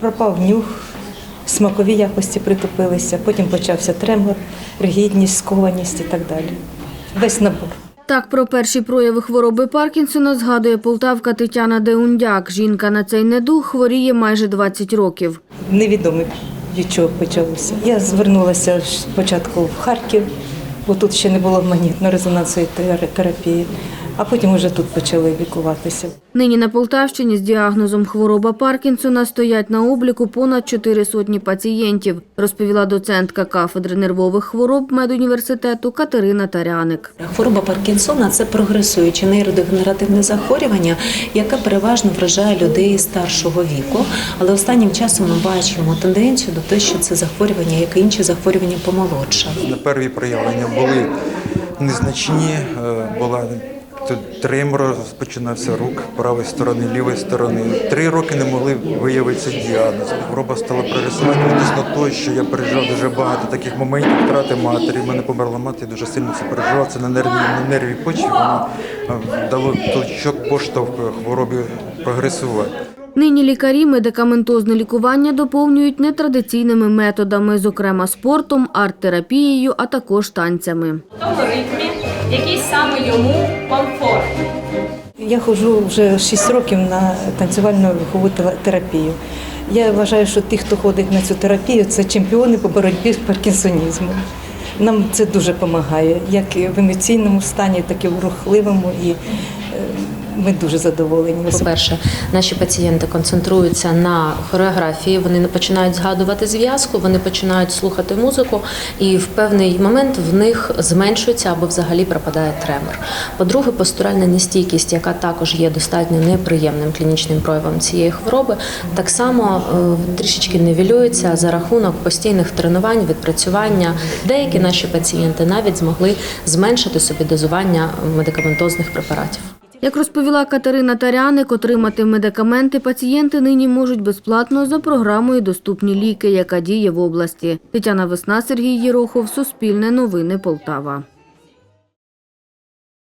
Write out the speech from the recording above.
Пропав нюх, смакові якості притупилися, потім почався тремор, ригідність, скованість і так далі. Весь набор. Так про перші прояви хвороби Паркінсона згадує полтавка Тетяна Деундяк. Жінка на цей недуг хворіє майже 20 років. Невідомо від чого почалося. Я звернулася спочатку в Харків, бо тут ще не було магнітно-резонансової терапії, а потім вже тут почали лікуватися. Нині на Полтавщині з діагнозом хвороба Паркінсона стоять на обліку понад чотири сотні пацієнтів, розповіла доцентка кафедри нервових хвороб медуніверситету Катерина Таряник. Хвороба Паркінсона це прогресуюче нейродегенеративне захворювання, яке переважно вражає людей старшого віку. Але останнім часом ми бачимо тенденцію до того, що це захворювання, як і інші захворювання, помолодшали. На перві проявлення були незначні, е, була тут тремор починався рук правої сторони, лівої сторони. Три роки не могли виявитися діагноз. Хвороба стала прогресувати відносно того, що я пережив дуже багато таких моментів втрати матері. У мене померла мати, я дуже сильно це переживав. Це на нерві, на нерві почві. Воно е, дало толчок поштовх хворобі прогресувати. Нині лікарі медикаментозне лікування доповнюють нетрадиційними методами, зокрема спортом, арт-терапією, а також танцями. тому ритмі, який саме йому комфортний. Я ходжу вже 6 років на танцювальну теле- терапію. Я вважаю, що ті, хто ходить на цю терапію, це чемпіони по боротьбі з паркінсонізмом. Нам це дуже допомагає, як в емоційному стані, так і в рухливому. І е, ми дуже задоволені. По-перше, наші пацієнти концентруються на хореографії, вони не починають згадувати зв'язку, вони починають слухати музику, і в певний момент в них зменшується або взагалі пропадає тремор. По-друге, постуральна нестійкість, яка також є достатньо неприємним клінічним проявом цієї хвороби, так само е, трішечки нівелюється за рахунок постійних тренувань, відпрацювання. Деякі наші пацієнти навіть змогли зменшити собі дозування медикаментозних препаратів. Як розповіла Катерина Таряник, отримати медикаменти пацієнти нині можуть безплатно за програмою Доступні ліки, яка діє в області. Тетяна Весна, Сергій Єрохов, Суспільне новини Полтава.